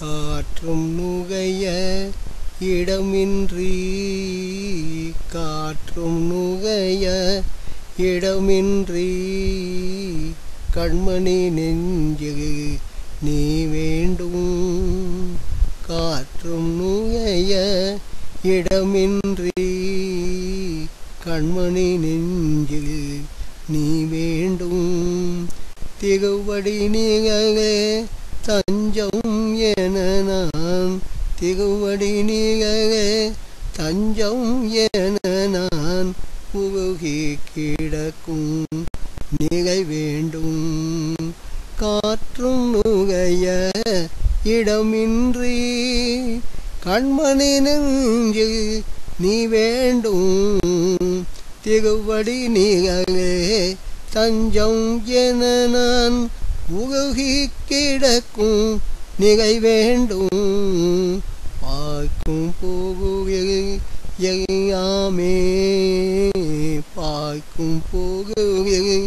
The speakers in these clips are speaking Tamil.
காற்றும் நுகைய இடமின்றி காற்றும் நுகைய இடமின்றி கண்மணி நெஞ்சு நீ வேண்டும். காற்றும் நுகைய இடமின்றி கண்மணி நெஞ்சு நீ வேண்டும். திகுவடி நீங்களே தஞ்சம் என நான் திகுவடி நீகளே தஞ்சம் என நான் புகுகி கிடக்கும் நிகை வேண்டும் காற்றும் நுகைய இடமின்றி கண்மணி நெஞ்சு நீ வேண்டும். திகுவடி நீகளே தஞ்சம் என நான் உகி கிடக்கும் நிகை வேண்டும். பார்க்கும் போகுமே பார்க்கும் போகுமே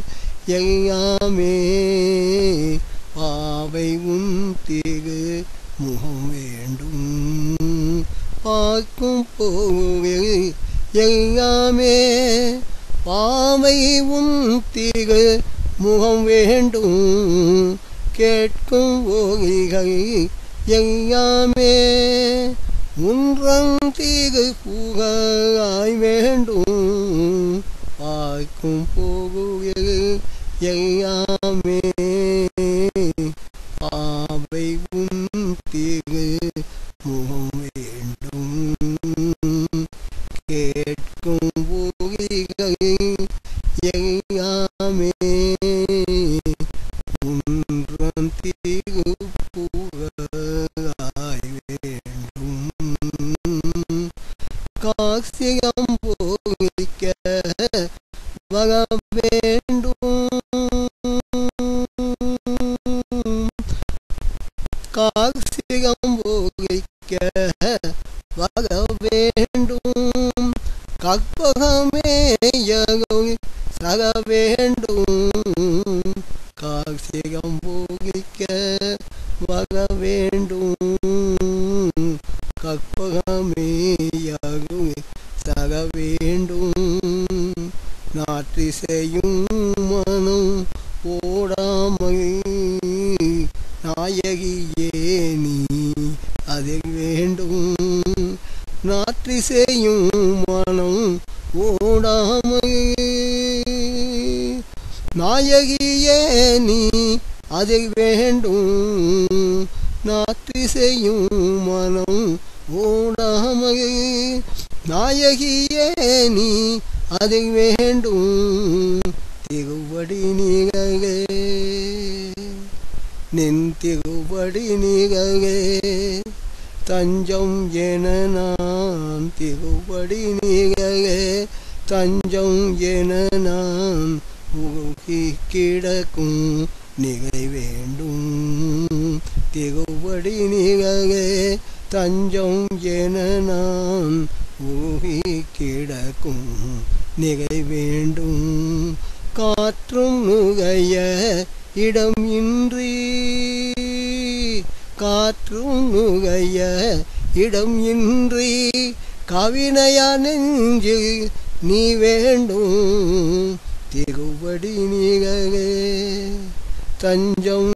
பாவை உன் திரு முகம் வேண்டும். பார்க்கும் போகுவில் எல்லாமே பாவை உன் திரு முகம் வேண்டும். கேட்கும் ஓகிகள் எல்லாமே உன்றன் திரு புகழாய் வேண்டும். பார்க்கும் போகுவில் எல்லாமே பாவை உன் திரு முகம் வேண்டும். கேட்கும் ஓகிகள் காசியம் போகிக்க வர வேண்டும். கற்பகமே யகோய் சக வேண்டும். காசியம் போகிக்க வர வேண்டும். கற்பகமே யகோய் சக வேண்டும். நாற்றிசையும் மனம் ஓடாமல் நாயகியே நீ அதில் வேண்டும் நாற்றி செய்யும் மனம் ஓடாமை நாயகியே நீ அதில் வேண்டும் நாற்றி செய்யும் மனம் ஓடாமை நாயகியே நீ அதில் வேண்டும் திருவடி நீகளே நின் திருவடி நீகளே தஞ்சம் என நான் திருவடி நீகளே தஞ்சம் என நான் உருகி கிடக்கும் நிகை வேண்டும். திருவடி நிகழே தஞ்சம் என நான் ஊகி கிடக்கும் நிகை வேண்டும். காற்றும் நுகைய இடம் இன்றி காற்றும் நுகைய இடம் இன்றி கவினையா நெஞ்சு நீ வேண்டும் திருவடி நிகழே தஞ்சம்